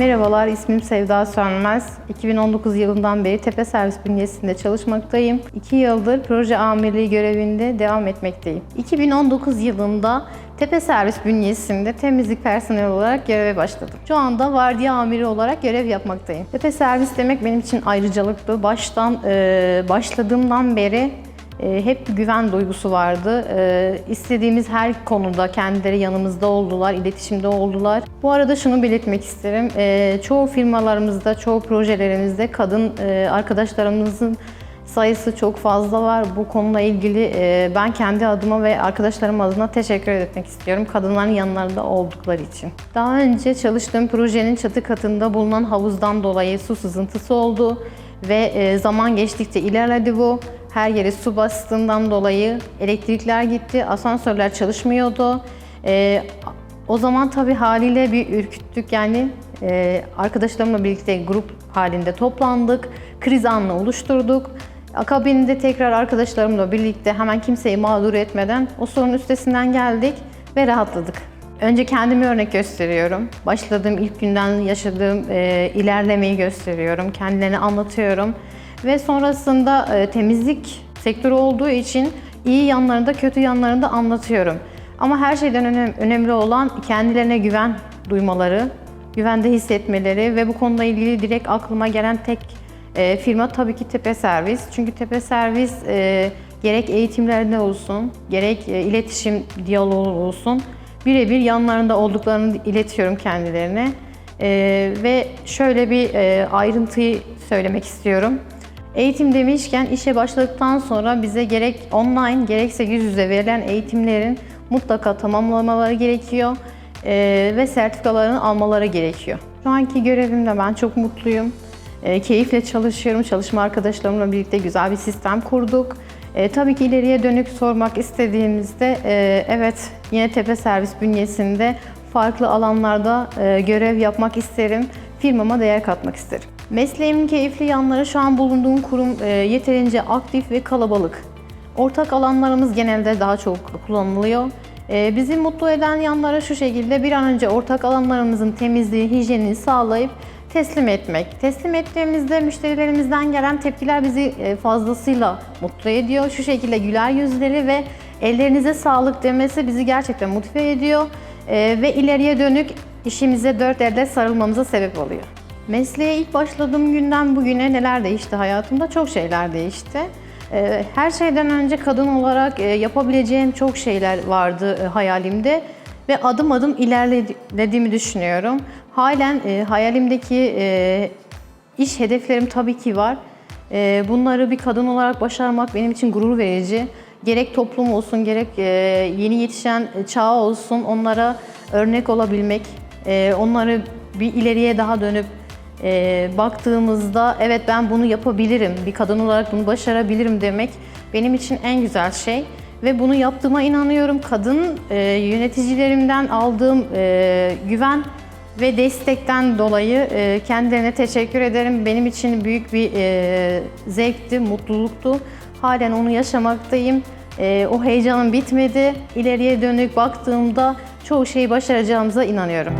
Merhabalar, ismim Sevda Sönmez. 2019 yılından beri Tepe Servis bünyesinde çalışmaktayım. 2 yıldır proje amirliği görevinde devam etmekteyim. 2019 yılında Tepe Servis bünyesinde temizlik personeli olarak göreve başladım. Şu anda vardiya amiri olarak görev yapmaktayım. Tepe Servis demek benim için ayrıcalıklı. Baştan e, başladığımdan beri hep güven duygusu vardı. E, istediğimiz her konuda kendileri yanımızda oldular, iletişimde oldular. Bu arada şunu belirtmek isterim. E, çoğu firmalarımızda, çoğu projelerimizde kadın e, arkadaşlarımızın sayısı çok fazla var. Bu konuyla ilgili e, ben kendi adıma ve arkadaşlarım adına teşekkür etmek istiyorum. Kadınların yanlarında oldukları için. Daha önce çalıştığım projenin çatı katında bulunan havuzdan dolayı su sızıntısı oldu ve e, zaman geçtikçe ilerledi bu. Her yere su bastığından dolayı elektrikler gitti, asansörler çalışmıyordu. E, o zaman tabii haliyle bir ürküttük yani e, arkadaşlarımla birlikte grup halinde toplandık, kriz anını oluşturduk. Akabinde tekrar arkadaşlarımla birlikte hemen kimseyi mağdur etmeden o sorunun üstesinden geldik ve rahatladık. Önce kendimi örnek gösteriyorum. Başladığım ilk günden yaşadığım e, ilerlemeyi gösteriyorum. Kendilerine anlatıyorum. Ve sonrasında e, temizlik sektörü olduğu için iyi yanlarını da kötü yanlarını da anlatıyorum. Ama her şeyden önem- önemli olan kendilerine güven duymaları, güvende hissetmeleri ve bu konuyla ilgili direkt aklıma gelen tek e, firma tabii ki Tepe Servis. Çünkü Tepe Servis e, gerek eğitimlerde olsun, gerek iletişim diyaloğu olsun birebir yanlarında olduklarını iletiyorum kendilerine. E, ve şöyle bir e, ayrıntıyı söylemek istiyorum. Eğitim demişken işe başladıktan sonra bize gerek online gerekse yüz yüze verilen eğitimlerin mutlaka tamamlamaları gerekiyor e, ve sertifikalarını almaları gerekiyor. Şu anki görevimde ben çok mutluyum. E, keyifle çalışıyorum. Çalışma arkadaşlarımla birlikte güzel bir sistem kurduk. E, tabii ki ileriye dönük sormak istediğimizde e, evet yine Tepe Servis bünyesinde farklı alanlarda e, görev yapmak isterim. Firmama değer katmak isterim. Mesleğimin keyifli yanları şu an bulunduğum kurum e, yeterince aktif ve kalabalık. Ortak alanlarımız genelde daha çok kullanılıyor. Ee, Bizi mutlu eden yanları şu şekilde bir an önce ortak alanlarımızın temizliği, hijyenini sağlayıp teslim etmek. Teslim ettiğimizde müşterilerimizden gelen tepkiler bizi e, fazlasıyla mutlu ediyor. Şu şekilde güler yüzleri ve ellerinize sağlık demesi bizi gerçekten motive ediyor. Ee, Ve ileriye dönük işimize dört elde sarılmamıza sebep oluyor. Mesleğe ilk başladığım günden bugüne neler değişti hayatımda? Çok şeyler değişti. Ee, Her şeyden önce kadın olarak e, yapabileceğim çok şeyler vardı e, hayalimde ve adım adım ilerlediğimi düşünüyorum. Halen e, hayalimdeki iş hedeflerim tabii ki var. Bunları bir kadın olarak başarmak benim için gurur verici. Gerek toplum olsun, gerek yeni yetişen çağ olsun onlara örnek olabilmek, onları bir ileriye daha dönüp e, baktığımızda evet ben bunu yapabilirim, bir kadın olarak bunu başarabilirim demek benim için en güzel şey. Ve bunu yaptığıma inanıyorum. Kadın e, yöneticilerimden aldığım e, güven ve destekten dolayı e, kendilerine teşekkür ederim. Benim için büyük bir e, zevkti, mutluluktu. Halen onu yaşamaktayım. E, o heyecanım bitmedi. İleriye dönük baktığımda çoğu şeyi başaracağımıza inanıyorum.